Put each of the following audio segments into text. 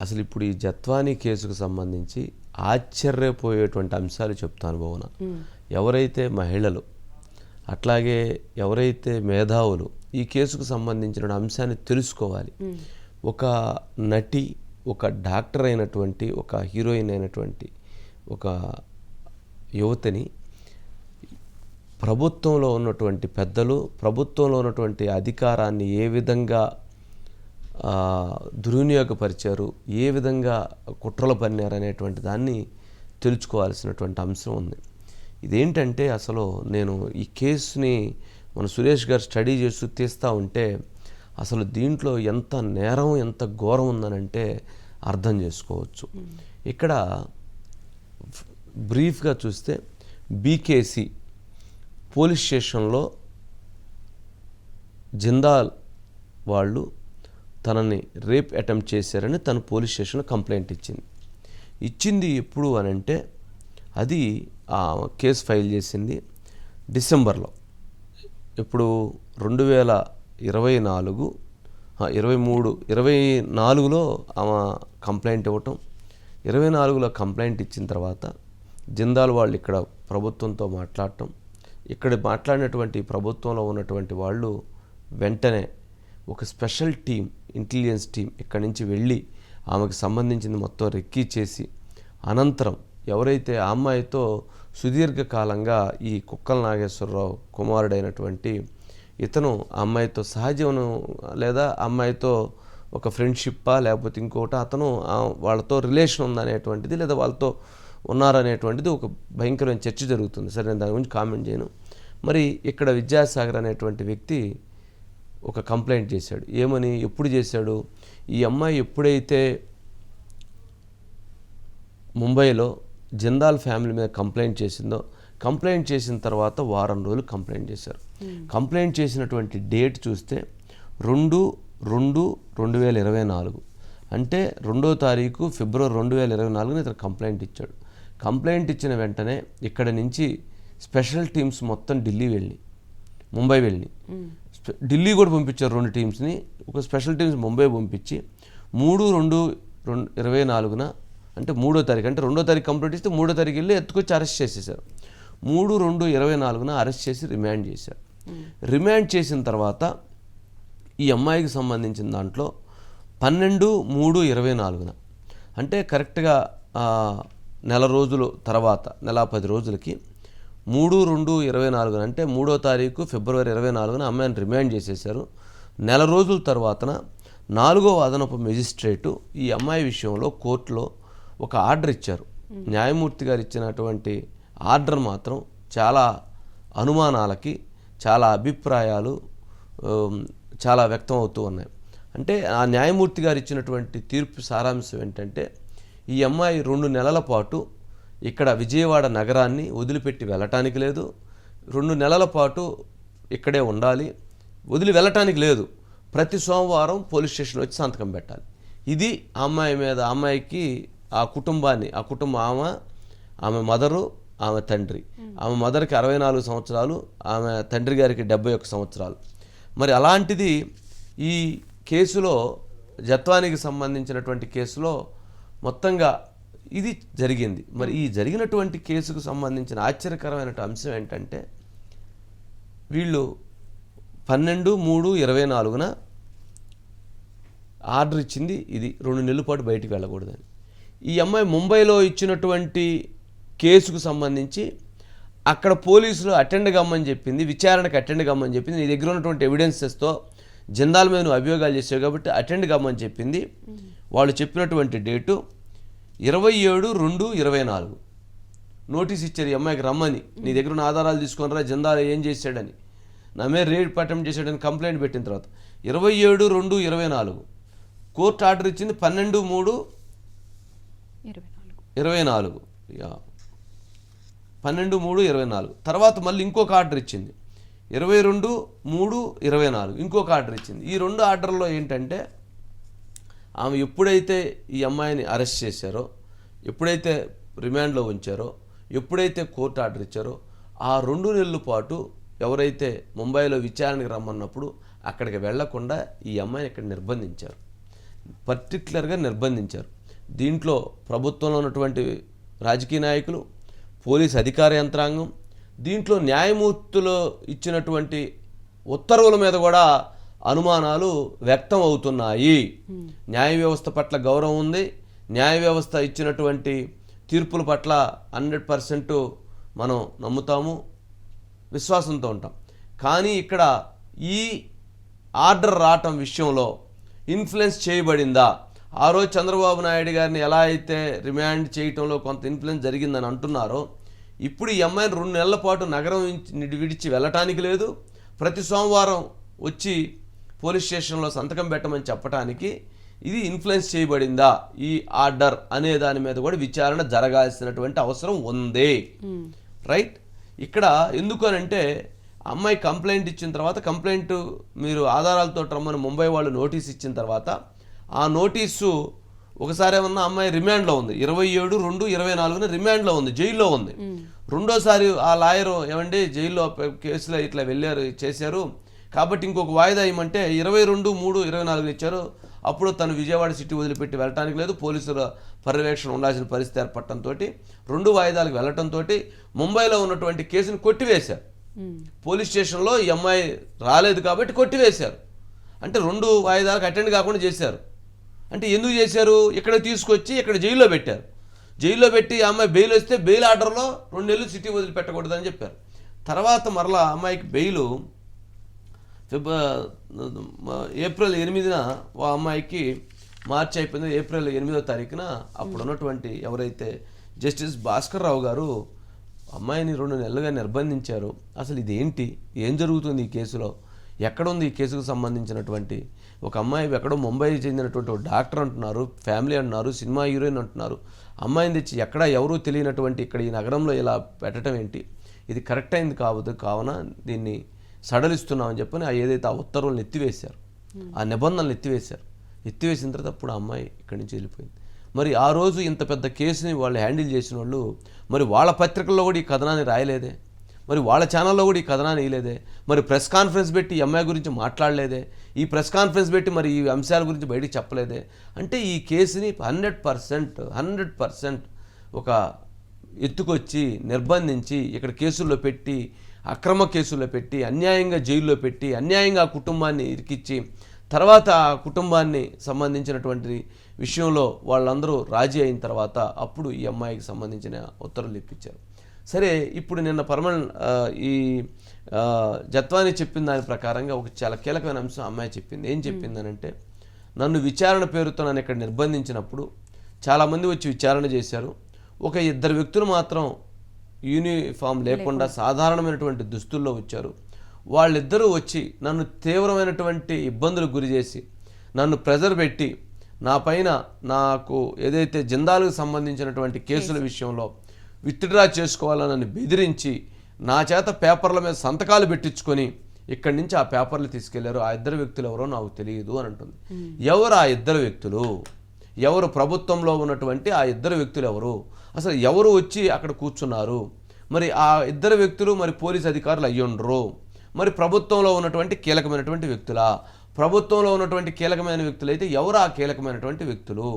అసలు ఇప్పుడు ఈ జత్వానీ కేసుకు సంబంధించి ఆశ్చర్యపోయేటువంటి అంశాలు చెప్తాను భువన ఎవరైతే మహిళలు అట్లాగే ఎవరైతే మేధావులు ఈ కేసుకు సంబంధించిన అంశాన్ని తెలుసుకోవాలి. ఒక నటి ఒక డాక్టర్ అయినటువంటి ఒక హీరోయిన్ అయినటువంటి ఒక యువతిని ప్రభుత్వంలో ఉన్నటువంటి పెద్దలు ప్రభుత్వంలో ఉన్నటువంటి అధికారాన్ని ఏ విధంగా దుర్వినియోగపరిచారు ఏ విధంగా కుట్రలు పన్నారు అనేటువంటి దాన్ని తెలుసుకోవాల్సినటువంటి అంశం ఉంది. ఇదేంటంటే అసలు నేను ఈ కేసుని మన సురేష్ గారు స్టడీ చేస్తూ తీస్తూ ఉంటే అసలు దీంట్లో ఎంత నేరం ఎంత ఘోరం ఉందనంటే అర్థం చేసుకోవచ్చు. ఇక్కడ బ్రీఫ్గా చూస్తే బీకేసి పోలీస్ స్టేషన్లో జిందాల్ వాళ్ళు తనని రేప్ అటెంప్ట్ చేశారని తను పోలీస్ స్టేషన్లో కంప్లైంట్ ఇచ్చింది. ఇచ్చింది ఎప్పుడు అని అంటే అది ఆ కేసు ఫైల్ చేసింది డిసెంబర్లో. ఇప్పుడు రెండు వేల ఇరవై నాలుగు ఇరవై మూడు ఇరవై నాలుగులో ఆమె కంప్లైంట్ ఇవ్వటం ఇరవై నాలుగులో కంప్లైంట్ ఇచ్చిన తర్వాత జిందాల్ వాళ్ళు ఇక్కడ ప్రభుత్వంతో మాట్లాడటం ఇక్కడ మాట్లాడినటువంటి ప్రభుత్వంలో ఉన్నటువంటి వాళ్ళు వెంటనే ఒక స్పెషల్ టీం ఇంటెలిజెన్స్ టీం ఇక్కడి నుంచి వెళ్ళి ఆమెకు సంబంధించింది మొత్తం రెక్కీ చేసి అనంతరం ఎవరైతే ఆ అమ్మాయితో సుదీర్ఘకాలంగా ఈ కుక్కల నాగేశ్వరరావు కుమారుడైనటువంటి ఇతను ఆ అమ్మాయితో సహజీవనం లేదా అమ్మాయితో ఒక ఫ్రెండ్షిప్పా లేకపోతే ఇంకోటి అతను వాళ్ళతో రిలేషన్ ఉందనేటువంటిది లేదా వాళ్ళతో ఉన్నారనేటువంటిది ఒక భయంకరమైన చర్చ జరుగుతుంది. సరే నేను దాని గురించి కామెంట్ చేయను. మరి ఇక్కడ విద్యాసాగర్ అనేటువంటి వ్యక్తి ఒక కంప్లైంట్ చేశాడు. ఏమని? ఎప్పుడు చేశాడు? ఈ అమ్మాయి ఎప్పుడైతే ముంబైలో జిందాల్ ఫ్యామిలీ మీద కంప్లైంట్ చేసిందో కంప్లైంట్ చేసిన తర్వాత వారం రోజులు కంప్లైంట్ చేశారు. కంప్లైంట్ చేసినటువంటి డేట్ చూస్తే రెండు రెండు రెండు వేల ఇరవై నాలుగు. అంటే రెండో తారీఖు ఫిబ్రవరి రెండు వేల ఇరవై నాలుగున ఇతను కంప్లైంట్ ఇచ్చాడు. కంప్లైంట్ ఇచ్చిన వెంటనే ఇక్కడ నుంచి స్పెషల్ టీమ్స్ మొత్తం ఢిల్లీ వెళ్ళి ముంబై వెళ్ళి ఢిల్లీ కూడా పంపించారు రెండు టీమ్స్ని. ఒక స్పెషల్ టీమ్స్ ముంబై పంపించి మూడు రెండు రెండు ఇరవై నాలుగున అంటే మూడో తారీఖు అంటే రెండో తారీఖు కంప్లీట్ ఇస్తే మూడో తారీఖు వెళ్ళి ఎత్తుకొచ్చి అరెస్ట్ చేసేసారు. మూడు రెండు ఇరవై నాలుగున అరెస్ట్ చేసి రిమాండ్ చేశారు. రిమాండ్ చేసిన తర్వాత ఈ అమ్మాయికి సంబంధించిన దాంట్లో పన్నెండు మూడు ఇరవై నాలుగున అంటే కరెక్ట్గా నెల రోజులు తర్వాత నెల పది రోజులకి మూడు రెండు ఇరవై నాలుగున అంటే మూడో తారీఖు ఫిబ్రవరి ఇరవై నాలుగున అమ్మాయిని రిమాండ్ చేసేశారు. నెల రోజుల తర్వాతన నాలుగో అదనపు మెజిస్ట్రేటు ఈ అమ్మాయి విషయంలో కోర్టులో ఒక ఆర్డర్ ఇచ్చారు. న్యాయమూర్తి గారు ఇచ్చినటువంటి ఆర్డర్ మాత్రం చాలా అనుమానాలకి చాలా అభిప్రాయాలు చాలా వ్యక్తం అవుతూ ఉన్నాయి. అంటే ఆ న్యాయమూర్తి గారు ఇచ్చినటువంటి తీర్పు సారాంశం ఏంటంటే ఈ అమ్మాయి రెండు నెలల పాటు ఇక్కడ విజయవాడ నగరాన్ని వదిలిపెట్టి వెళ్ళటానికి లేదు. రెండు నెలల పాటు ఇక్కడే ఉండాలి. వదిలి వెళ్ళటానికి లేదు. ప్రతి సోమవారం పోలీస్ స్టేషన్ వచ్చి సంతకం పెట్టాలి. ఇది అమ్మాయి మీద అమ్మాయికి ఆ కుటుంబాన్ని ఆ కుటుంబం ఆమె ఆమె మదరు ఆమె తండ్రి. ఆమె మదర్కి అరవై నాలుగు సంవత్సరాలు ఆమె తండ్రి గారికి డెబ్బై ఒక్క సంవత్సరాలు. మరి అలాంటిది ఈ కేసులో జత్వానికి సంబంధించినటువంటి కేసులో మొత్తంగా ఇది జరిగింది. మరి ఈ జరిగినటువంటి కేసుకు సంబంధించిన ఆశ్చర్యకరమైన అంశం ఏంటంటే వీళ్ళు పన్నెండు మూడు ఇరవై నాలుగున ఆర్డర్ ఇచ్చింది ఇది రెండు నెలల పాటు బయటికి వెళ్ళకూడదని. ఈ అమ్మాయి ముంబైలో ఇచ్చినటువంటి కేసుకు సంబంధించి అక్కడ పోలీసులు అటెండ్ కమ్మని చెప్పింది విచారణకు అటెండ్ కమ్మని చెప్పింది నీ దగ్గర ఉన్నటువంటి ఎవిడెన్సెస్తో జిందాల మీద నువ్వు అభియోగాలు చేసావు కాబట్టి అటెండ్ కమ్మని చెప్పింది. వాళ్ళు చెప్పినటువంటి డేటు ఇరవై ఏడు రెండు ఇరవై నాలుగు. నోటీస్ ఇచ్చారు ఈ అమ్మాయికి రమ్మని. నీ దగ్గర ఉన్న ఆధారాలు తీసుకొని రా జిందాల్ ఏం చేశాడని. నా మీద రేడ్ పట్టం చేశాడని కంప్లైంట్ పెట్టిన తర్వాత ఇరవై ఏడు రెండు ఇరవై నాలుగు. కోర్టు ఆర్డర్ ఇచ్చింది పన్నెండు మూడు ఇరవై నాలుగు. ఇరవై నాలుగు. యా. పన్నెండు మూడు ఇరవై నాలుగు. తర్వాత మళ్ళీ ఇంకొక ఆర్డర్ ఇచ్చింది. ఇరవై రెండు మూడు ఇరవై నాలుగు. ఇంకొక ఆర్డర్ ఇచ్చింది. ఈ రెండు ఆర్డర్లో ఏంటంటే ఆమె ఎప్పుడైతే ఈ అమ్మాయిని అరెస్ట్ చేశారో ఎప్పుడైతే రిమాండ్లో ఉంచారో ఎప్పుడైతే కోర్టు ఆర్డర్ ఇచ్చారో ఆ రెండు నెలల పాటు ఎవరైతే ముంబైలో విచారణకు రమ్మన్నప్పుడు అక్కడికి వెళ్ళకుండా ఈ అమ్మాయిని ఇక్కడ నిర్బంధించారు. పర్టికులర్గా నిర్బంధించారు. దీంట్లో ప్రభుత్వంలో ఉన్నటువంటి రాజకీయ నాయకులు పోలీస్ అధికార యంత్రాంగం దీంట్లో న్యాయమూర్తులు ఇచ్చినటువంటి ఉత్తర్వుల మీద కూడా అనుమానాలు వ్యక్తం అవుతున్నాయి న్యాయ వ్యవస్థ పట్ల గౌరవం ఉంది. న్యాయ వ్యవస్థ ఇచ్చినటువంటి తీర్పుల పట్ల హండ్రెడ్ పర్సెంట్ మనం నమ్ముతాము విశ్వాసంతో ఉంటాం. కానీ ఇక్కడ ఈ ఆర్డర్ రావటం విషయంలో ఇన్ఫ్లుయెన్స్ చేయబడిందా? ఆ రోజు చంద్రబాబు నాయుడు గారిని ఎలా అయితే రిమాండ్ చేయటంలో కొంత ఇన్ఫ్లుయెన్స్ జరిగిందని అంటున్నారో ఇప్పుడు ఈ అమ్మాయిని రెండు నెలల పాటు నగరం విడిచి వెళ్ళటానికి లేదు. ప్రతి సోమవారం వచ్చి పోలీస్ స్టేషన్లో సంతకం పెట్టమని చెప్పటానికి ఇది ఇన్ఫ్లుయెన్స్ చేయబడిందా? ఈ ఆర్డర్ అనే దాని మీద కూడా విచారణ జరగాల్సినటువంటి అవసరం ఉంది. రైట్? ఇక్కడ ఎందుకు అని అంటే అమ్మాయి కంప్లైంట్ ఇచ్చిన తర్వాత కంప్లైంట్ మీరు ఆధారాలతో రమ్మని ముంబై వాళ్ళు నోటీస్ ఇచ్చిన తర్వాత ఆ నోటీసు ఒకసారి ఏమన్నా అమ్మాయి రిమాండ్లో ఉంది. ఇరవై ఏడు రెండు ఇరవై నాలుగున రిమాండ్లో ఉంది జైల్లో ఉంది. రెండోసారి ఆ లాయరు ఏమండి జైల్లో కేసులో ఇట్లా వెళ్ళారు చేశారు. కాబట్టి ఇంకొక వాయిదా ఇవ్వమంటే ఇరవై రెండు మూడు ఇరవై నాలుగు ఇచ్చారు. అప్పుడు తను విజయవాడ సిటీ వదిలిపెట్టి వెళ్ళటానికి లేదు. పోలీసుల పర్యవేక్షణ ఉండాల్సిన పరిస్థితి ఏర్పడటంతో రెండు వాయిదాలకు వెళ్ళటంతో ముంబైలో ఉన్నటువంటి కేసును కొట్టివేశారు. పోలీస్ స్టేషన్లో ఈ అమ్మాయి రాలేదు కాబట్టి కొట్టివేశారు. అంటే రెండు వాయిదాలకు అటెండ్ కాకుండా చేశారు. అంటే ఎందుకు చేశారు? ఇక్కడ తీసుకొచ్చి ఇక్కడ జైల్లో పెట్టారు. జైల్లో పెట్టి ఆ అమ్మాయి బెయిల్ వస్తే బెయిల్ ఆర్డర్లో రెండు నెలలు సిటీ వదిలిపెట్టకూడదని చెప్పారు. తర్వాత మరలా అమ్మాయికి బెయిల్ ఫిబ్ ఏప్రిల్ ఎనిమిదిన ఆ అమ్మాయికి మార్చి అయిపోయింది. ఏప్రిల్ ఎనిమిదో తారీఖున అప్పుడు ఉన్నటువంటి ఎవరైతే జస్టిస్ భాస్కర్ రావు గారు అమ్మాయిని రెండు నెలలుగా నిర్బంధించారు. అసలు ఇదేంటి? ఏం జరుగుతుంది ఈ కేసులో? ఎక్కడ ఉంది ఈ కేసుకు సంబంధించినటువంటి? ఒక అమ్మాయి ఎక్కడో ముంబై చెందినటువంటి ఒక డాక్టర్ అంటున్నారు ఫ్యామిలీ అంటున్నారు సినిమా హీరోయిన్ అంటున్నారు. అమ్మాయిని తెచ్చి ఎక్కడ ఎవరూ తెలియనటువంటి ఇక్కడ ఈ నగరంలో ఇలా పెట్టడం ఏంటి? ఇది కరెక్ట్ అయింది కావద్దు కావున దీన్ని సడలిస్తున్నామని చెప్పని ఆ ఏదైతే ఆ ఉత్తర్వులను ఎత్తివేశారు ఆ నిబంధనలు ఎత్తివేశారు. ఎత్తివేసిన తర్వాత అప్పుడు ఆ అమ్మాయి ఇక్కడి నుంచి వెళ్ళిపోయింది. మరి ఆ రోజు ఇంత పెద్ద కేసుని వాళ్ళు హ్యాండిల్ చేసిన వాళ్ళు మరి వాళ్ళ పత్రికల్లో కూడా ఈ కథనాన్ని రాయలేదే? మరి వాళ్ళ ఛానల్లో కూడా ఈ కథనాన్ని వేయలేదే? మరి ప్రెస్ కాన్ఫరెన్స్ పెట్టి ఈ అమ్మాయి గురించి మాట్లాడలేదే? ఈ ప్రెస్ కాన్ఫరెన్స్ పెట్టి మరి ఈ అంశాల గురించి బయటికి చెప్పలేదే? అంటే ఈ కేసుని హండ్రెడ్ పర్సెంట్ హండ్రెడ్ పర్సెంట్ ఒక ఎత్తుకొచ్చి నిర్బంధించి ఇక్కడ కేసుల్లో పెట్టి అక్రమ కేసుల్లో పెట్టి అన్యాయంగా జైల్లో పెట్టి అన్యాయంగా ఆ కుటుంబాన్ని ఇరికిచ్చి తర్వాత ఆ కుటుంబాన్ని సంబంధించినటువంటి విషయంలో వాళ్ళందరూ రాజీ అయిన తర్వాత అప్పుడు ఈ అమ్మాయికి సంబంధించిన ఉత్తర్వులు ఇప్పించారు. సరే ఇప్పుడు నిన్న పరమల్ ఈ జత్వాని చెప్పిన దాని ప్రకారంగా ఒక చాలా కీలకమైన అంశం అమ్మాయి చెప్పింది. ఏం చెప్పిందనంటే నన్ను విచారణ పేరుతో నన్ను ఇక్కడ నిర్బంధించినప్పుడు చాలామంది వచ్చి విచారణ చేశారు. ఒక ఇద్దరు వ్యక్తులు మాత్రం యూనిఫామ్ లేకుండా సాధారణమైనటువంటి దుస్తుల్లో వచ్చారు. వాళ్ళిద్దరూ వచ్చి నన్ను తీవ్రమైనటువంటి ఇబ్బందులకు గురి చేసి నన్ను ప్రెజర్ పెట్టి నా పైన నాకు ఏదైతే జిందాలకు సంబంధించినటువంటి కేసుల విషయంలో విత్డ్రా చేసుకోవాలని నన్ను బెదిరించి నా చేత పేపర్ల మీద సంతకాలు పెట్టించుకొని ఇక్కడి నుంచి ఆ పేపర్లు తీసుకెళ్ళారు. ఆ ఇద్దరు వ్యక్తులు ఎవరో నాకు తెలియదు అని అంటుంది. ఎవరు ఆ ఇద్దరు వ్యక్తులు? ఎవరు ప్రభుత్వంలో ఉన్నటువంటి ఆ ఇద్దరు వ్యక్తులు ఎవరు? అసలు ఎవరు వచ్చి అక్కడ కూర్చున్నారు? మరి ఆ ఇద్దరు వ్యక్తులు మరి పోలీస్ అధికారులు అయ్యుండ్రు. మరి ప్రభుత్వంలో ఉన్నటువంటి కీలకమైనటువంటి వ్యక్తులా? ప్రభుత్వంలో ఉన్నటువంటి కీలకమైన వ్యక్తులు అయితే ఎవరు ఆ కీలకమైనటువంటి వ్యక్తులు?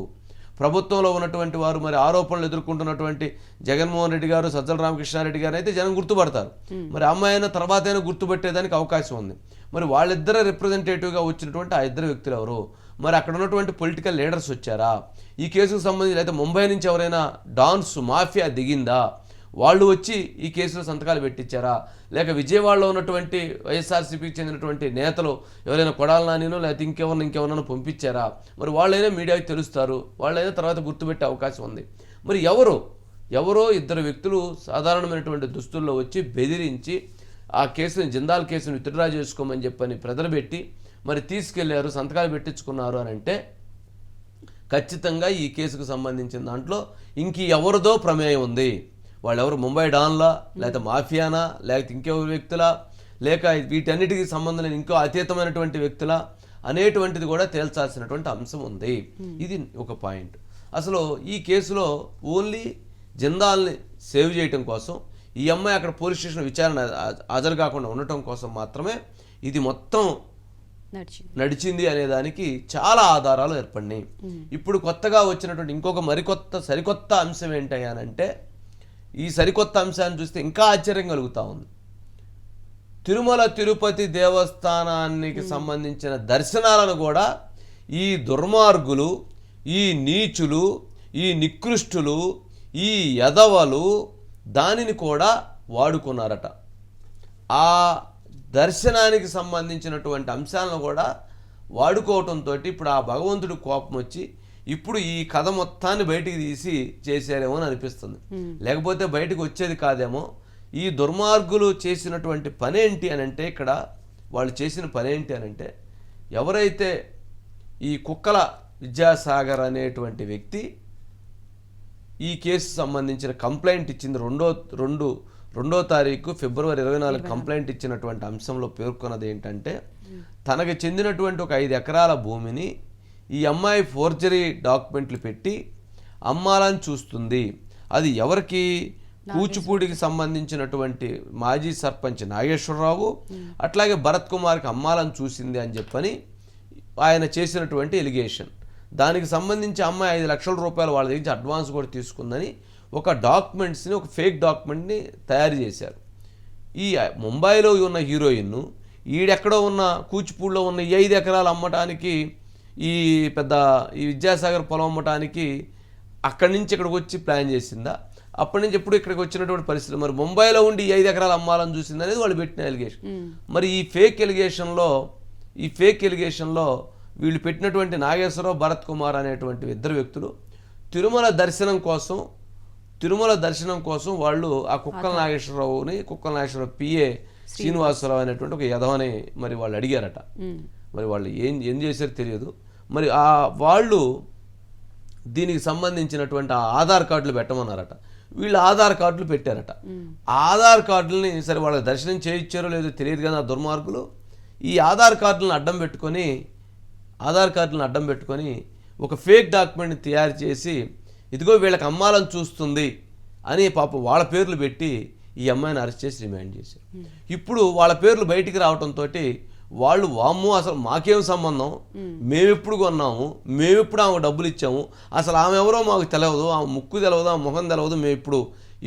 ప్రభుత్వంలో ఉన్నటువంటి వారు మరి ఆరోపణలు ఎదుర్కొంటున్నటువంటి జగన్మోహన్ రెడ్డి గారు సజ్జల రామకృష్ణారెడ్డి గారు అయితే జనం గుర్తుపడతారు. మరి అమ్మాయి అయినా తర్వాత అయినా గుర్తుపెట్టేదానికి అవకాశం ఉంది. మరి వాళ్ళిద్దరే రిప్రజెంటేటివ్గా వచ్చినటువంటి ఆ ఇద్దరు వ్యక్తులు ఎవరు? మరి అక్కడ ఉన్నటువంటి పొలిటికల్ లీడర్స్ వచ్చారా? ఈ కేసుకు సంబంధించి అయితే ముంబై నుంచి ఎవరైనా డాన్స్ మాఫియా దిగిందా? వాళ్ళు వచ్చి ఈ కేసులో సంతకాలు పెట్టించారా? లేక విజయవాడలో ఉన్నటువంటి వైఎస్ఆర్సీపీకి చెందినటువంటి నేతలు ఎవరైనా కొడాల నానినో లేకపోతే ఇంకెవరిని ఇంకెవరినో పంపించారా? మరి వాళ్ళైనా మీడియాకి తెలుస్తారు. వాళ్ళైనా తర్వాత గుర్తుపెట్టే అవకాశం ఉంది. మరి ఎవరు? ఎవరో ఇద్దరు వ్యక్తులు సాధారణమైనటువంటి దుస్తుల్లో వచ్చి బెదిరించి ఆ కేసుని జిందాల్ కేసుని విత్డ్రా చేసుకోమని చెప్పని ప్రజలు పెట్టి మరి తీసుకెళ్ళారు సంతకాలు పెట్టించుకున్నారు అని అంటే ఖచ్చితంగా ఈ కేసుకు సంబంధించిన దాంట్లో ఇంక ఎవరిదో ప్రమేయం ఉంది. వాళ్ళెవరు ముంబై డాన్లా లేకపోతే మాఫియానా లేకపోతే ఇంకెవరు వ్యక్తులా లేక వీటన్నిటికీ సంబంధం లేని ఇంకో అతీతమైనటువంటి వ్యక్తులా అనేటువంటిది కూడా తేల్చాల్సినటువంటి అంశం ఉంది. ఇది ఒక పాయింట్. అసలు ఈ కేసులో ఓన్లీ జిందాల్ని సేవ్ చేయటం కోసం ఈ అమ్మాయి అక్కడ పోలీస్ స్టేషన్ విచారణ హాజరు కాకుండా ఉండటం కోసం మాత్రమే ఇది మొత్తం నడిచింది. అనే దానికి చాలా ఆధారాలు ఏర్పడినాయి. ఇప్పుడు కొత్తగా వచ్చినటువంటి ఇంకొక మరికొత్త సరికొత్త అంశం ఏంటయ్యానంటే ఈ సరికొత్త అంశాన్ని చూస్తే ఇంకా ఆశ్చర్యం కలుగుతా ఉంది. తిరుమల తిరుపతి దేవస్థానానికి సంబంధించిన దర్శనాలను కూడా ఈ దుర్మార్గులు ఈ నీచులు ఈ నికృష్టులు ఈ యదవలు దానిని కూడా వాడుకున్నారట. ఆ దర్శనానికి సంబంధించినటువంటి అంశాలను కూడా వాడుకోవటంతో ఇప్పుడు ఆ భగవంతుడి కోపం వచ్చి ఇప్పుడు ఈ కథ మొత్తాన్ని బయటికి తీసి చేశారేమో అని అనిపిస్తుంది. లేకపోతే బయటకు వచ్చేది కాదేమో. ఈ దుర్మార్గులు చేసినటువంటి పనేంటి అని అంటే ఇక్కడ వాళ్ళు చేసిన పనేంటి అని అంటే ఎవరైతే ఈ కుక్కల విద్యాసాగర్ అనేటువంటి వ్యక్తి ఈ కేసు సంబంధించిన కంప్లైంట్ ఇచ్చింది రెండో రెండు రెండో తారీఖు ఫిబ్రవరి ఇరవై నాలుగు కంప్లైంట్ ఇచ్చినటువంటి అంశంలో పేర్కొన్నది ఏంటంటే తనకు చెందినటువంటి ఒక ఐదు ఎకరాల భూమిని ఈ అమ్మాయి ఫోర్జరీ డాక్యుమెంట్లు పెట్టి అమ్మాలని చూస్తుంది. అది ఎవరికి? కూచిపూడికి సంబంధించినటువంటి మాజీ సర్పంచ్ నాగేశ్వరరావు అట్లాగే భరత్ కుమార్కి అమ్మాలని చూసింది అని చెప్పని ఆయన చేసినటువంటి ఎలిగేషన్. దానికి సంబంధించి అమ్మాయి ఐదు లక్షల రూపాయలు వాళ్ళ దగ్గర అడ్వాన్స్ కూడా తీసుకుందని ఒక డాక్యుమెంట్స్ని ఒక ఫేక్ డాక్యుమెంట్ని తయారు చేశారు. ఈ ముంబైలో ఉన్న హీరోయిన్ ఈడెక్కడో ఉన్న కూచిపూడిలో ఉన్న ఈ ఐదు ఎకరాలు అమ్మటానికి ఈ పెద్ద ఈ విద్యాసాగర్ పొలం అమ్మటానికి అక్కడి నుంచి ఇక్కడికి వచ్చి ప్లాన్ చేసిందా? అప్పటి నుంచి ఎప్పుడు ఇక్కడికి వచ్చినటువంటి పరిస్థితి? మరి ముంబైలో ఉండి ఈ ఐదు ఎకరాలు అమ్మాలని చూసింది అనేది వాళ్ళు పెట్టిన ఎలిగేషన్ మరి ఈ ఫేక్ ఎలిగేషన్లో ఈ ఫేక్ ఎలిగేషన్లో వీళ్ళు పెట్టినటువంటి నాగేశ్వరరావు భరత్ కుమార్ అనేటువంటి ఇద్దరు వ్యక్తులు తిరుమల దర్శనం కోసం తిరుమల దర్శనం కోసం వాళ్ళు ఆ కుక్కల నాగేశ్వరరావుని కుక్కల నాగేశ్వరరావు పిఏ శ్రీనివాసరావు అనేటువంటి ఒక యదవని మరి వాళ్ళు అడిగారట. మరి వాళ్ళు ఏం ఏం చేశారో తెలియదు. మరి ఆ వాళ్ళు దీనికి సంబంధించినటువంటి ఆ ఆధార్ కార్డులు పెట్టమన్నారట. వీళ్ళు ఆధార్ కార్డులు పెట్టారట. ఆధార్ కార్డులని సరే వాళ్ళకి దర్శనం చేయించారో లేదో తెలియదు కానీ ఆ దుర్మార్గులు. ఈ ఆధార్ కార్డులను అడ్డం పెట్టుకొని ఆధార్ కార్డులను అడ్డం పెట్టుకొని ఒక ఫేక్ డాక్యుమెంట్ని తయారు చేసి ఇదిగో వీళ్ళకి అమ్మాలని చూస్తుంది అని పాప వాళ్ళ పేర్లు పెట్టి ఈ అమ్మాయిని అరెస్ట్ చేసి రిమాండ్ చేశారు. ఇప్పుడు వాళ్ళ పేర్లు బయటికి రావడంతో వాళ్ళు వామ్ము అసలు మాకేం సంబంధం? మేమెప్పుడు కొన్నాము? మేమెప్పుడు ఆమె డబ్బులు ఇచ్చాము? అసలు ఆమె ఎవరో మాకు తెలియదు ఆమె ముక్కు తెలియదు ఆమె ముఖం తెలియదు మేము ఇప్పుడు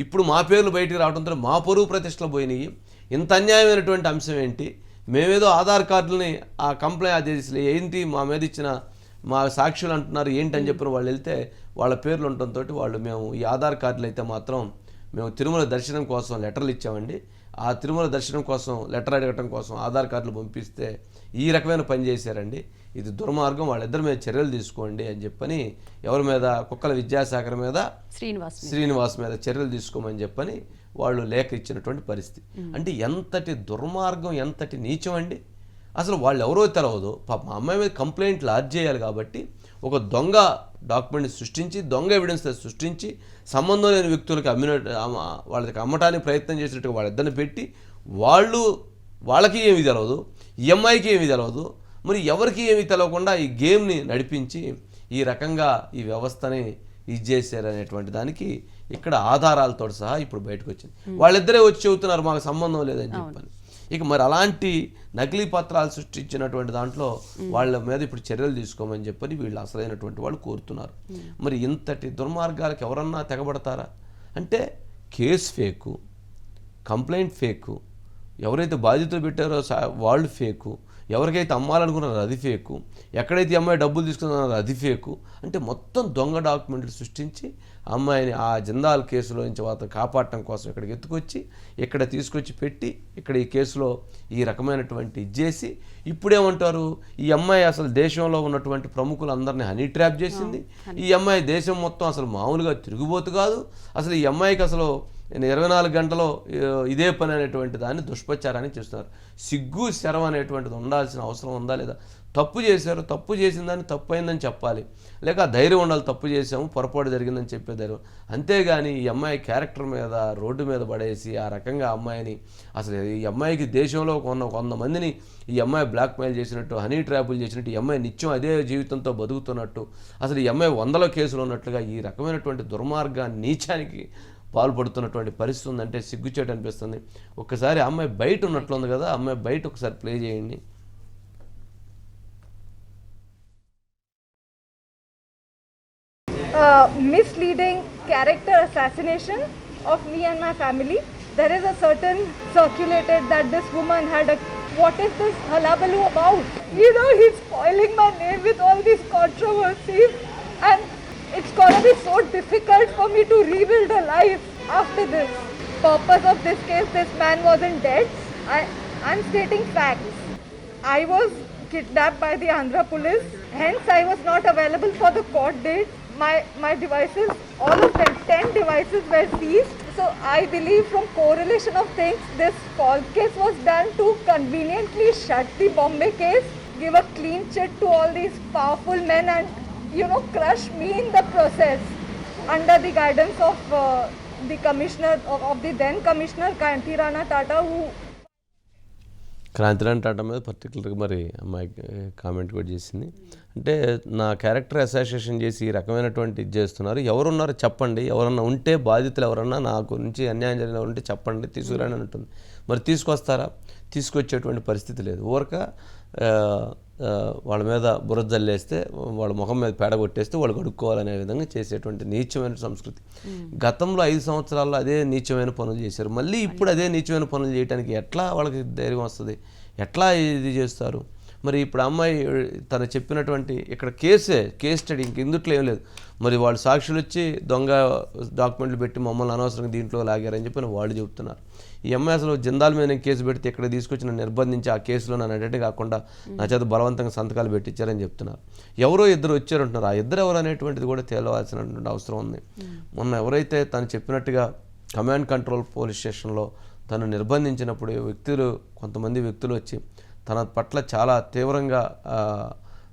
ఇప్పుడు మా పేర్లు బయటికి రావడంతో మా పరువు ప్రతిష్టలు పోయినాయి. ఇంత అన్యాయమైనటువంటి అంశం ఏంటి? మేమేదో ఆధార్ కార్డులని ఆ కంప్లైంట్ అది ఏంటి మా మీద ఇచ్చిన మా సాక్షులు అంటున్నారు ఏంటి అని చెప్పిన వాళ్ళు వెళ్తే వాళ్ళ పేర్లు ఉండటంతో వాళ్ళు మేము ఈ ఆధార్ కార్డులు అయితే మాత్రం మేము తిరుమల దర్శనం కోసం లెటర్లు ఇచ్చామండి. ఆ తిరుమల దర్శనం కోసం లెటర్ అడగటం కోసం ఆధార్ కార్డులు పంపిస్తే ఈ రకమైన పని చేశారండి. ఇది దుర్మార్గం. వాళ్ళిద్దరి మీద చర్యలు తీసుకోండి అని చెప్పని ఎవరి మీద? కుక్కల విద్యాసాగర్ మీద శ్రీనివాస్ శ్రీనివాస్ మీద చర్యలు తీసుకోమని చెప్పని వాళ్ళు లేఖ ఇచ్చినటువంటి పరిస్థితి. అంటే ఎంతటి దుర్మార్గం ఎంతటి నీచం అండి అసలు వాళ్ళు ఎవరో తెలవదు. పాప మా అమ్మాయి మీద కంప్లైంట్ లాడ్జ్ చేయాలి కాబట్టి ఒక దొంగ డాక్యుమెంట్ సృష్టించి దొంగ ఎవిడెన్స్ సృష్టించి సంబంధం లేని వ్యక్తులకు అమ్మిన అమ్మ- వాళ్ళకి అమ్మటానికి ప్రయత్నం చేసినట్టుగా వాళ్ళిద్దరిని పెట్టి వాళ్ళు వాళ్ళకి ఏమీ తెలియదు ఈ అమ్మాయికి ఏమీ తెలియదు మరి ఎవరికి ఏమీ తెలియకుండా ఈ గేమ్ని నడిపించి ఈ రకంగా ఈ వ్యవస్థని ఇది చేశారు అనేటువంటి దానికి ఇక్కడ ఆధారాలతో సహా ఇప్పుడు బయటకు వచ్చింది. వాళ్ళిద్దరే వచ్చి చెబుతున్నారు మాకు సంబంధం లేదని చెప్పని. ఇక మరి అలాంటి నకిలీ పత్రాలు సృష్టించినటువంటి దాంట్లో వాళ్ళ మీద ఇప్పుడు చర్యలు తీసుకోమని చెప్పని వీళ్ళు అసలైనటువంటి వాళ్ళు కోరుతున్నారు. మరి ఇంతటి దుర్మార్గాలకు ఎవరన్నా తెగబడతారా? అంటే కేసు ఫేకు కంప్లైంట్ ఫేకు ఎవరైతే బాధ్యతలు పెట్టారో వాళ్ళు ఫేకు ఎవరికైతే అమ్మాలనుకున్నారో అది ఫేకు ఎక్కడైతే అమ్మాయి డబ్బులు తీసుకున్నారో అది ఫేకు అంటే మొత్తం దొంగ డాక్యుమెంట్లు సృష్టించి అమ్మాయిని ఆ జిందాల్ కేసులో నుంచి అతను కాపాడటం కోసం ఇక్కడికి ఎత్తుకొచ్చి ఇక్కడ తీసుకొచ్చి పెట్టి ఇక్కడ ఈ కేసులో ఈ రకమైనటువంటి ఇది చేసి ఇప్పుడేమంటారు? ఈ అమ్మాయి అసలు దేశంలో ఉన్నటువంటి ప్రముఖులందరినీ హనీ ట్రాప్ చేసింది. ఈ అమ్మాయి దేశం మొత్తం అసలు మామూలుగా తిరుగుబోతు కాదు. అసలు ఈ అమ్మాయికి అసలు ఇరవై నాలుగు గంటలో ఇదే పని అనేటువంటి దాన్ని దుష్ప్రచారాన్ని చేస్తున్నారు. సిగ్గు శరం అనేటువంటిది ఉండాల్సిన అవసరం ఉందా లేదా? తప్పు చేశారు తప్పు చేసిన దాన్ని తప్పు అయిందని చెప్పాలి. లేక ధైర్యం ఉండాలి తప్పు చేసాము పొరపాటు జరిగిందని చెప్పే ధైర్యం. అంతేగాని ఈ అమ్మాయి క్యారెక్టర్ మీద రోడ్డు మీద పడేసి ఆ రకంగా అమ్మాయిని అసలు ఈ అమ్మాయికి దేశంలో కొన్న కొంతమందిని ఈ అమ్మాయి బ్లాక్మెయిల్ చేసినట్టు హనీ ట్రాపులు చేసినట్టు ఈ అమ్మాయి నిత్యం అదే జీవితంతో బతుకుతున్నట్టు అసలు ఈ అమ్మాయి వందల కేసులు ఉన్నట్లుగా ఈ రకమైనటువంటి దుర్మార్గ నీచానికి పాల్పడుతున్నటువంటి పరిస్థితి ఉందంటే సిగ్గుచేటు అనిపిస్తుంది. ఒక్కసారి అమ్మాయి బయట ఉన్నట్లుంది కదా అమ్మాయి బయట ఒకసారి ప్లే చేయండి. Misleading character assassination of me and my family. There is a certain circulated that this woman had a. What is this halabaloo about? You know, he's spoiling my name with all these controversies, and it's gonna be so difficult for me to rebuild a life after this. Purpose of this case, this man wasn't dead. I, I'm stating facts. I was kidnapped by the Andhra police. Hence, I was not available for the court date. My my devices, all of them, ten devices were seized. So I believe from correlation of things, this false case was done to conveniently shut the Bombay case, give a clean chit to all these powerful men, and you know crush me in the process. Under the guidance of uh, the commissioner of, of the then commissioner Kanti Rana Tata, who క్రాంతిరాణి Tata మీద పర్టికులర్గా మరి అమ్మాయి comment కూడా చేసింది. అంటే నా character association చేసి ఈ రకమైనటువంటి ఇది చేస్తున్నారు. ఎవరున్నారో చెప్పండి. ఎవరన్నా ఉంటే బాధితులు ఎవరన్నా నా గురించి అన్యాయం జరిగిన ఉంటే చెప్పండి. తీసుకురాని అంటుంది మరి తీసుకొస్తారా? తీసుకొచ్చేటువంటి పరిస్థితి లేదు. ఊరక వాళ్ళ మీద బురద జల్లేస్తే వాళ్ళ ముఖం మీద పేడ కొట్టేస్తే వాళ్ళు కడుక్కోవాలనే విధంగా చేసేటువంటి నీచమైన సంస్కృతి. గతంలో ఐదు సంవత్సరాల్లో అదే నీచమైన పనులు చేశారు. మళ్ళీ ఇప్పుడు అదే నీచమైన పనులు చేయడానికి ఎట్లా వాళ్ళకి ధైర్యం వస్తుంది? ఎట్లా ఇది చేస్తారు? మరి ఇప్పుడు అమ్మాయి తను చెప్పినటువంటి ఇక్కడ కేసే కేస్ స్టడీ ఇంక ఇందుట్లో ఏం లేదు. మరి వాళ్ళు సాక్షులు వచ్చి దొంగ డాక్యుమెంట్లు పెట్టి మమ్మల్ని అనవసరంగా దీంట్లో లాగారని చెప్పి వాళ్ళు చెబుతున్నారు. ఈ అసలు జిందాల్ మీద నేను కేసు పెడితే ఇక్కడ తీసుకొచ్చి నన్ను నిర్బంధించి ఆ కేసులో నన్ను అటెండ్ కాకుండా నా చేత బలవంతంగా సంతకాలు పెట్టించారని చెప్తున్నారు. ఎవరో ఇద్దరు వచ్చారంటున్నారు ఆ ఇద్దరు ఎవరు అనేటువంటిది కూడా తేలవలసినటువంటి అవసరం ఉంది. మొన్న ఎవరైతే తను చెప్పినట్టుగా కమాండ్ కంట్రోల్ పోలీస్ స్టేషన్లో తను నిర్బంధించినప్పుడు వ్యక్తులు కొంతమంది వ్యక్తులు వచ్చి తన పట్ల చాలా తీవ్రంగా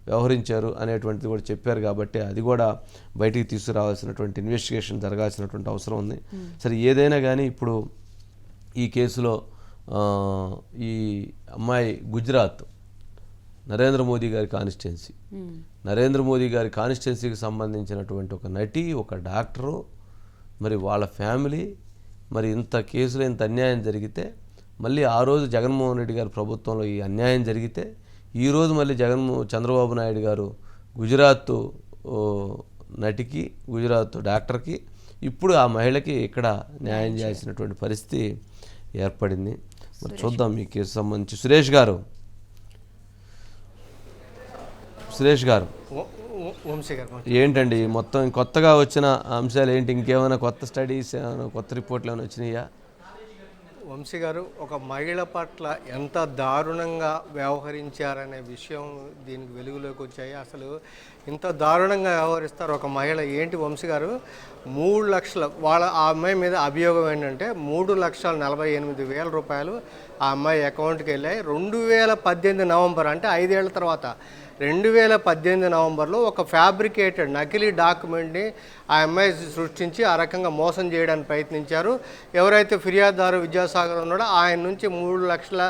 వ్యవహరించారు అనేటువంటిది కూడా చెప్పారు కాబట్టి అది కూడా బయటికి తీసుకురావాల్సినటువంటి ఇన్వెస్టిగేషన్ జరగాల్సినటువంటి అవసరం ఉంది. సరే ఏదైనా కానీ ఇప్పుడు ఈ కేసులో ఈ అమ్మాయి గుజరాత్ నరేంద్ర మోదీ గారి కాన్స్టిట్యున్సీ నరేంద్ర మోదీ గారి కాన్స్టిట్యున్సీకి సంబంధించినటువంటి ఒక నటి ఒక డాక్టరు మరి వాళ్ళ ఫ్యామిలీ మరి ఇంత కేసులో ఇంత అన్యాయం జరిగితే మళ్ళీ ఆ రోజు జగన్మోహన్ రెడ్డి గారి ప్రభుత్వంలో ఈ అన్యాయం జరిగితే ఈరోజు మళ్ళీ జగన్మో చంద్రబాబు నాయుడు గారు గుజరాత్ నటికి గుజరాత్ డాక్టర్కి ఇప్పుడు ఆ మహిళకి ఇక్కడ న్యాయం చేయాల్సినటువంటి పరిస్థితి ఏర్పడింది. మరి చూద్దాం ఈ కేసు సంబంధించి. సురేష్ గారు. సురేష్ గారు. ఏంటండి? మొత్తం కొత్తగా వచ్చిన అంశాలు ఏంటి? ఇంకేమైనా కొత్త స్టడీస్ ఏమైనా కొత్త రిపోర్ట్లు ఏమైనా వచ్చినాయా? వంశీ గారు ఒక మహిళ పట్ల ఎంత దారుణంగా వ్యవహరించారనే విషయం దీనికి వెలుగులోకి వచ్చాయి. అసలు ఇంత దారుణంగా వ్యవహరిస్తారు ఒక మహిళ. ఏంటి వంశీ గారు? మూడు లక్షల వాళ్ళ ఆ అమ్మాయి మీద అభియోగం ఏంటంటే మూడు లక్షల నలభై ఎనిమిది వేల రూపాయలు ఆ అమ్మాయి అకౌంట్కి వెళ్ళాయి. రెండు వేల పద్దెనిమిది నవంబర్ అంటే ఐదేళ్ళ తర్వాత రెండు వేల పద్దెనిమిది నవంబర్లో ఒక ఫ్యాబ్రికేటెడ్ నకిలీ డాక్యుమెంట్ని ఆ అమ్మాయి సృష్టించి ఆ రకంగా మోసం చేయడానికి ప్రయత్నించారు. ఎవరైతే ఫిర్యాదుదారు విద్యాసాగర్ ఉన్నాడో ఆయన నుంచి మూడు లక్షల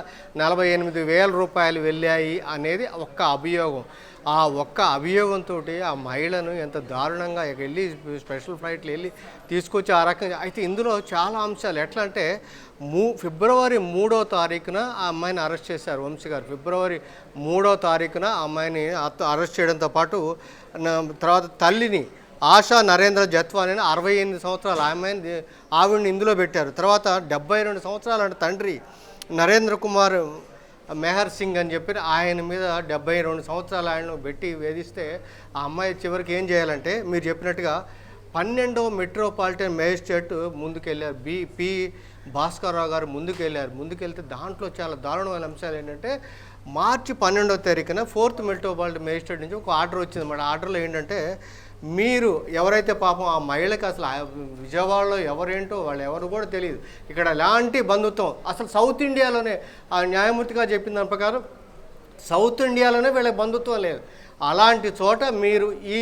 నలభై ఎనిమిది వేల రూపాయలు వెళ్ళాయి అనేది ఒక్క అభియోగం. ఆ ఒక్క అభియోగంతో ఆ మహిళను ఎంత దారుణంగా వెళ్ళి స్పెషల్ ఫ్లైట్లు వెళ్ళి తీసుకొచ్చి ఆ రకంగా అయితే ఇందులో చాలా అంశాలు. ఎట్లా అంటే మూ ఫిబ్రవరి మూడో తారీఖున ఆ అమ్మాయిని అరెస్ట్ చేశారు వంశీ గారు. ఫిబ్రవరి మూడో తారీఖున ఆ అమ్మాయిని అరెస్ట్ చేయడంతో పాటు తర్వాత తల్లిని ఆశా నరేంద్ర జత్వాని అరవై ఎనిమిది సంవత్సరాలు ఆ అమ్మాయిని ఆవిడని ఇందులో పెట్టారు. తర్వాత డెబ్బై రెండు సంవత్సరాలు అంటే తండ్రి నరేంద్ర కుమార్ మెహర్ సింగ్ అని చెప్పి ఆయన మీద డెబ్బై రెండు సంవత్సరాలు ఆయన పెట్టి వేధిస్తే ఆ అమ్మాయి చివరికి ఏం చేయాలంటే మీరు చెప్పినట్టుగా పన్నెండవ మెట్రోపాలిటన్ మేజిస్ట్రేట్ ముందుకెళ్ళారు. బి పి భాస్కర్రావు గారు ముందుకెళ్ళారు. ముందుకెళ్తే దాంట్లో చాలా దారుణమైన అంశాలు ఏంటంటే మార్చి పన్నెండవ తారీఖున ఫోర్త్ మెట్రోపాలిటన్ మేజిస్ట్రేట్ నుంచి ఒక ఆర్డర్ వచ్చింది. మన ఆర్డర్లో ఏంటంటే మీరు ఎవరైతే పాపం ఆ మహిళకి అసలు విజయవాడలో ఎవరేంటో వాళ్ళు ఎవరు కూడా తెలియదు. ఇక్కడ ఎలాంటి బంధుత్వం అసలు సౌత్ ఇండియాలోనే ఆ న్యాయమూర్తిగా చెప్పిన దాని ప్రకారం సౌత్ ఇండియాలోనే వీళ్ళకి బంధుత్వం లేదు. అలాంటి చోట మీరు ఈ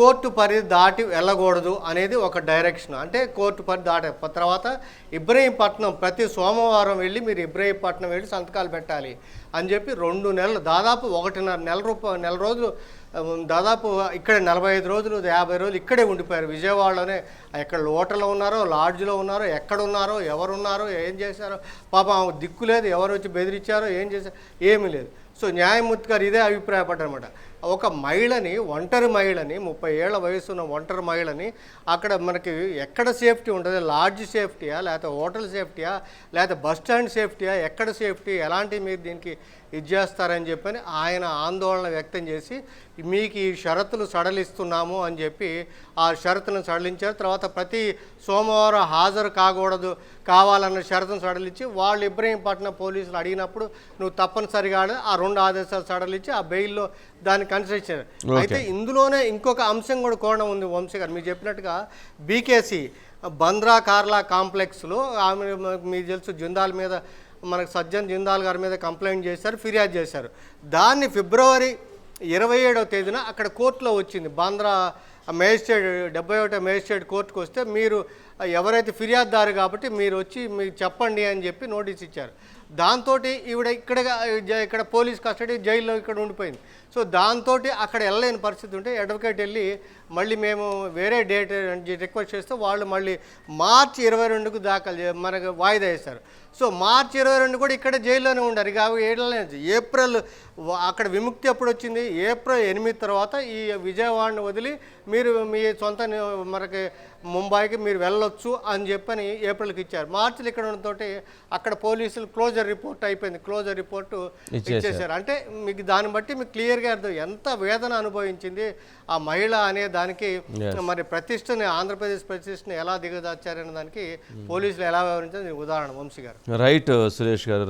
కోర్టు పరిధి దాటి వెళ్ళకూడదు అనేది ఒక డైరెక్షన్. అంటే కోర్టు పరిధి దాటే. తర్వాత ఇబ్రహీంపట్నం ప్రతి సోమవారం వెళ్ళి మీరు ఇబ్రహీంపట్నం వెళ్ళి సంతకాలు పెట్టాలి అని చెప్పి రెండు నెలలు దాదాపు ఒకటిన్నర నెల రూప నెల రోజులు దాదాపు ఇక్కడ నలభై ఐదు రోజులు యాభై రోజులు ఇక్కడే ఉండిపోయారు. విజయవాడలోనే ఎక్కడ హోటల్లో ఉన్నారో లాడ్జ్లో ఉన్నారో ఎక్కడ ఉన్నారో ఏం చేశారో పాపం దిక్కు లేదు ఎవరు వచ్చి బెదిరించారో ఏం చేశారో ఏమీ లేదు. సో న్యాయమూర్తి గారు ఇదే అభిప్రాయపడ్డారనమాట ఒక మహిళని ఒంటరి మహిళని ముప్పై ఏళ్ళ వయసున్న ఒంటరి మహిళని అక్కడ మనకి ఎక్కడ సేఫ్టీ ఉంటుంది? లాడ్జ్ సేఫ్టీయా? లేకపోతే హోటల్ సేఫ్టీయా? లేకపోతే బస్ స్టాండ్ సేఫ్టీయా? ఎక్కడ సేఫ్టీ? ఎలాంటి మీరు దీనికి ఇది చేస్తారని చెప్పని ఆయన ఆందోళన వ్యక్తం చేసి మీకు ఈ షరతులు సడలిస్తున్నాము అని చెప్పి ఆ షరతులను సడలించారు. తర్వాత ప్రతి సోమవారం హాజరు కాకూడదు కావాలన్న షరతును సడలించి వాళ్ళు ఇబ్రహీంపట్నం పోలీసులు అడిగినప్పుడు నువ్వు తప్పనిసరిగా ఆ రెండు ఆదేశాలు సడలించి ఆ బెయిల్లో దాన్ని కన్సిడర్ చేశారు అయితే ఇందులోనే ఇంకొక అంశం కూడా కోణం ఉంది వంశీ గారు. మీరు చెప్పినట్టుగా బీకేసీ బంద్రా కార్లా కాంప్లెక్స్లో ఆమె మీకు తెలుసు జిందాల్ మీద మనకు సజ్జన్ జిందాల్ గారి మీద కంప్లైంట్ చేశారు ఫిర్యాదు చేశారు. దాన్ని ఫిబ్రవరి ఇరవై ఏడవ తేదీన అక్కడ కోర్టులో వచ్చింది. బాంద్రా మేజిస్ట్రేట్ డెబ్బై ఒకటో మేజిస్ట్రేట్ కోర్టుకు వస్తే మీరు ఎవరైతే ఫిర్యాదుదారు కాబట్టి మీరు వచ్చి మీరు చెప్పండి అని చెప్పి నోటీస్ ఇచ్చారు. దాంతో ఈవిడ ఇక్కడ ఇక్కడ పోలీస్ కస్టడీ జైల్లో ఇక్కడ ఉండిపోయింది. సో దాంతో అక్కడ వెళ్ళలేని పరిస్థితి ఉంటే అడ్వకేట్ వెళ్ళి మళ్ళీ మేము వేరే డేట్ రిక్వెస్ట్ చేస్తే వాళ్ళు మళ్ళీ మార్చి ఇరవై రెండుకు దాఖలు మనకు వాయిదా వేశారు. సో మార్చి ఇరవై రెండు కూడా ఇక్కడ జైల్లోనే ఉండారు. అవి ఏడలేదు ఏప్రిల్ అక్కడ విముక్తి ఎప్పుడు వచ్చింది? ఏప్రిల్ ఎనిమిది తర్వాత ఈ విజయవాడని వదిలి మీరు మీ సొంత మనకి ముంబైకి మీరు వెళ్ళొచ్చు అని చెప్పని ఏప్రిల్కి ఇచ్చారు. మార్చిలో ఇక్కడ ఉన్నతోటి అక్కడ పోలీసులు క్లోజర్ రిపోర్ట్ అయిపోయింది. క్లోజర్ రిపోర్టు ఇచ్చేశారు. ఇచ్చేసారు అంటే మీకు దాన్ని బట్టి మీకు క్లియర్గా అర్థం. ఎంత వేదన అనుభవించింది ఆ మహిళ అనే దానికి మరి ప్రతిష్టని ఆంధ్రప్రదేశ్ ప్రతిష్టని ఎలా దిగదార్చారనే దానికి పోలీసులు ఎలా వ్యవహరించారు ఉదాహరణ వంశీ గారు. రైట్ సురేష్ గారు.